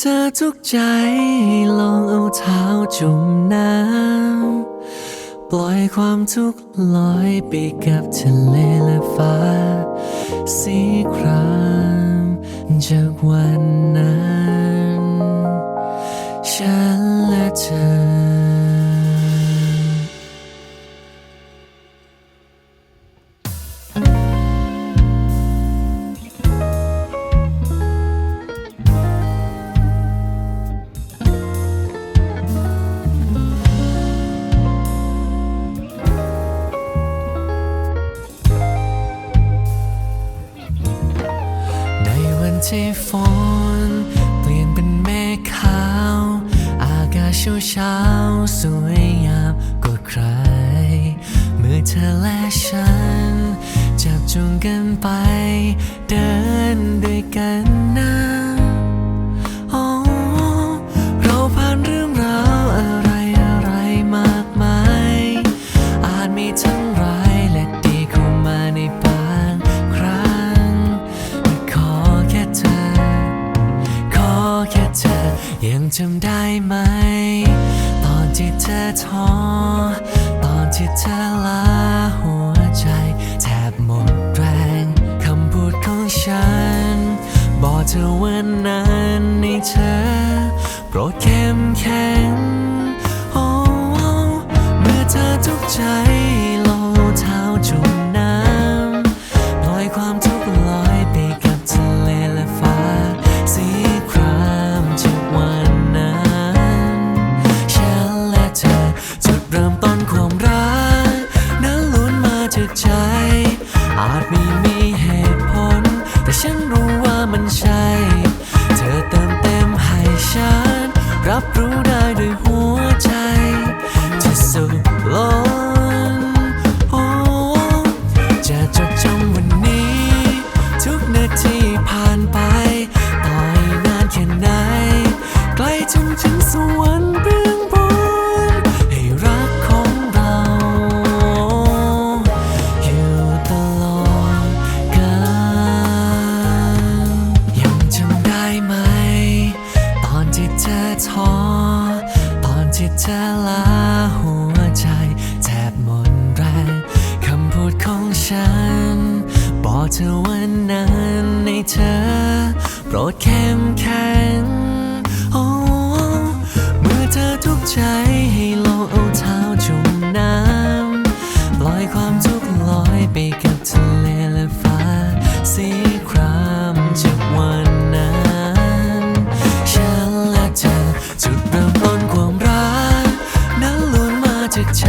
เธอทุกใจลองเอาเท้าจุ่มน้ำ ปล่อยความทุกข์ลอยไปกับทะเลและฟ้า วันที่ฝนเปลี่ยนเป็นเมฆขาว อากาศเช้าเช้าๆสวยงามกว่าใคร เมื่อเธอและฉัน จับจูงกันไป เดินด้วยกัน ไหม ตอนที่เธอท้อ ตอนที่เธอลาหัวใจแทบหมดแรง คำพูดของฉัน บอกเธอวันนั้นให้เธอ โปรดเข้มแข็ง โอ้เมื่อเธอทุกใจ ไเธอลาหัวใจแทบหมดแรงคำพูดของฉัน บอกเธอวันนั้นให้เธอ โปรดเข้มแข็งโอ้เมื่อเธอทุกใจให้ลองเอาเท้าจุ่มน้ำปล่อยความทุกข์ลอยไปกับทะเลและฟ้าสีครา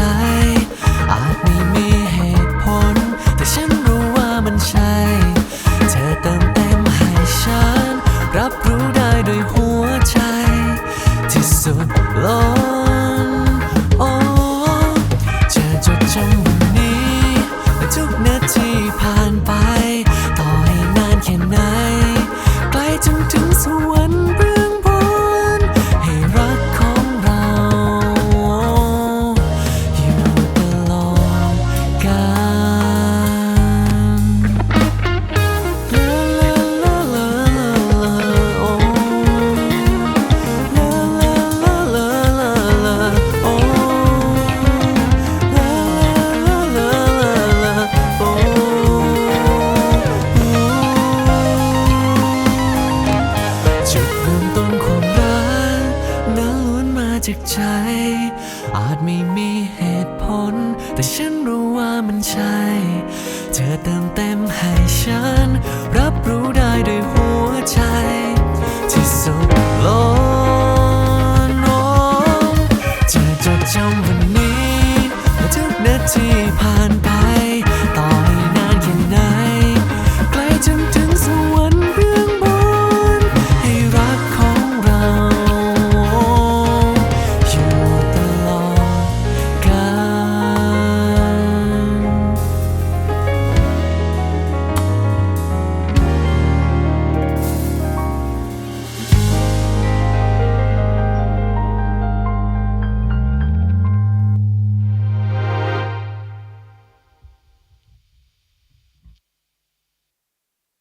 ม จากใจ อาจไม่มีเหตุผล แต่ฉันรู้ว่ามันใช่ เธอเติมเต็มให้ฉัน รับรู้ได้ด้วยหัวใจ ที่สุดล้นอ้จะจดจำวัน